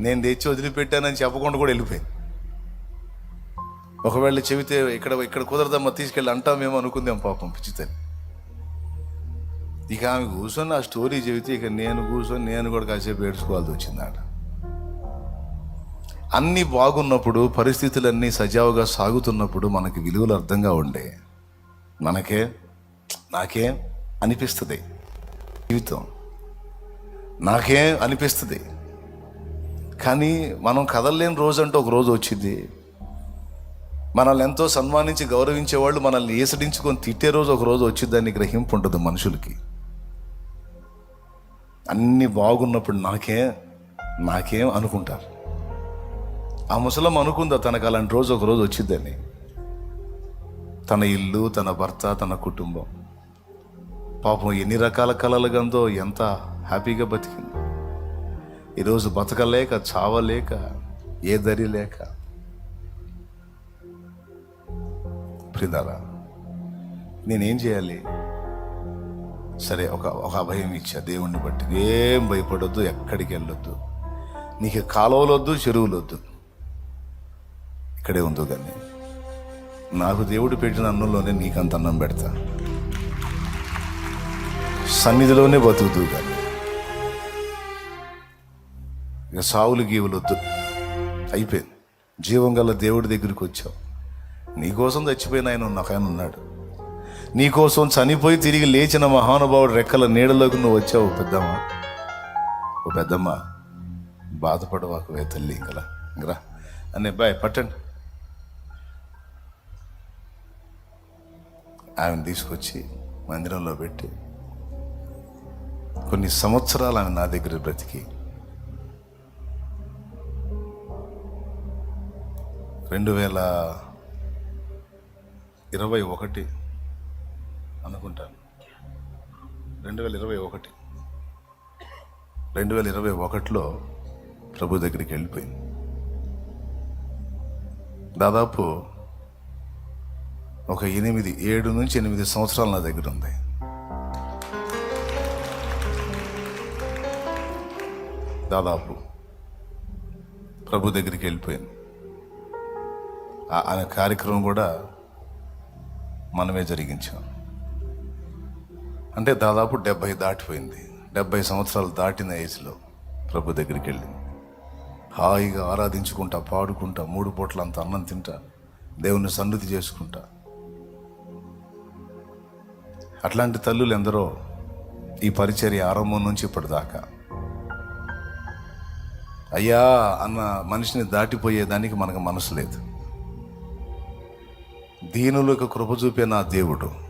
నేను తెచ్చి వదిలిపెట్టానని చెప్పకుండా కూడా వెళ్ళిపోయింది ఒకవేళ చెబితే ఇక్కడ ఇక్కడ కుదరదమ్మా తీసుకెళ్ళి అంటామేమో అనుకుందాం పాపం పిచ్చితని ఇక ఆమె కూర్చొని ఆ స్టోరీ చెబితే ఇక నేను కూర్చొని నేను కూడా కాసేపు ఏడ్చుకోవాల్సి వచ్చిందాడ అన్నీ బాగున్నప్పుడు పరిస్థితులన్నీ సజావుగా సాగుతున్నప్పుడు మనకి విలువలు అర్థంగా ఉండే మనకే నాకే అనిపిస్తుంది జీవితం. నాకే అనిపిస్తుంది. కానీ మనం కదలలేని రోజు అంటే ఒక రోజు వచ్చింది. మనల్ని ఎంతో సన్మానించి గౌరవించేవాళ్ళు మనల్ని ఏసడించుకొని తిట్టే రోజు ఒక రోజు వచ్చిందని గ్రహింపు ఉంటుంది మనుషులకి. అన్నీ బాగున్నప్పుడు నాకే నాకేం అనుకుంటారు. ఆ ముసలం అనుకుందా తనకు అలాంటి రోజు ఒక రోజు వచ్చిందని. తన ఇల్లు తన భర్త తన కుటుంబం. పాపం ఎన్ని రకాల కళలుగా ఎంత హ్యాపీగా బతికింది. ఈరోజు బతకలేక చావలేక ఏ దరి లేక. ప్రిదారా నేనేం చేయాలి? సరే ఒక ఒక అభయం ఇచ్చా. దేవుణ్ణి బట్టి. ఏం భయపడొద్దు ఎక్కడికి వెళ్ళొద్దు. నీకు కాలువలొద్దు చెరువులొద్దు. ఇక్కడే ఉందో కానీ నాకు దేవుడు పెట్టిన అన్నంలోనే నీకంత అన్నం పెడతా. సన్నిధిలోనే బతుకుతూ కానీ ఇక సావులు గీవులొద్దు. అయిపోయింది. జీవం గల దేవుడి దగ్గరికి వచ్చావు. నీకోసం చచ్చిపోయిన ఆయన ఉన్న ఒక ఆయన ఉన్నాడు నీకోసం చనిపోయి తిరిగి లేచిన మహానుభావుడు రెక్కల నీడలోకి నువ్వు వచ్చావు పెద్దమ్మ. ఓ పెద్దమ్మ బాధపడవాకు వే తల్లి ఇంకలా ఇంకరా అనే బాయ్ పట్టండి. ఆమెను తీసుకొచ్చి మందిరంలో పెట్టి కొన్ని సంవత్సరాలు ఆమె నా దగ్గర బ్రతికి రెండు వేల ఇరవై ఒకటి అనుకుంటాను. రెండు వేల ఇరవై ఒకటి. రెండు వేల ఇరవై ఒకటిలో ప్రభు దగ్గరికి వెళ్ళిపోయింది. దాదాపు ఒక ఎనిమిది ఏడు నుంచి ఎనిమిది సంవత్సరాలు నా దగ్గర ఉంది. దాదాపు ప్రభు దగ్గరికి వెళ్ళిపోయింది. ఆ- కార్యక్రమం కూడా మనమే జరిగించాం. అంటే దాదాపు డెబ్బై దాటిపోయింది. డెబ్బై సంవత్సరాలు దాటిన ఏజ్లో ప్రభు దగ్గరికి వెళ్ళింది. హాయిగా ఆరాధించుకుంటా పాడుకుంటా మూడు పూట్ల అంత అన్నం తింటా దేవుని సన్నిధి చేసుకుంటా. అట్లాంటి తల్లులు ఎందరో ఈ పరిచర్య ఆరంభం నుంచి ఇప్పటిదాకా. అయ్యా అన్న మనిషిని దాటిపోయేదానికి మనకు మనసు లేదు. దీనులకు కృప చూపే నా దేవుడు.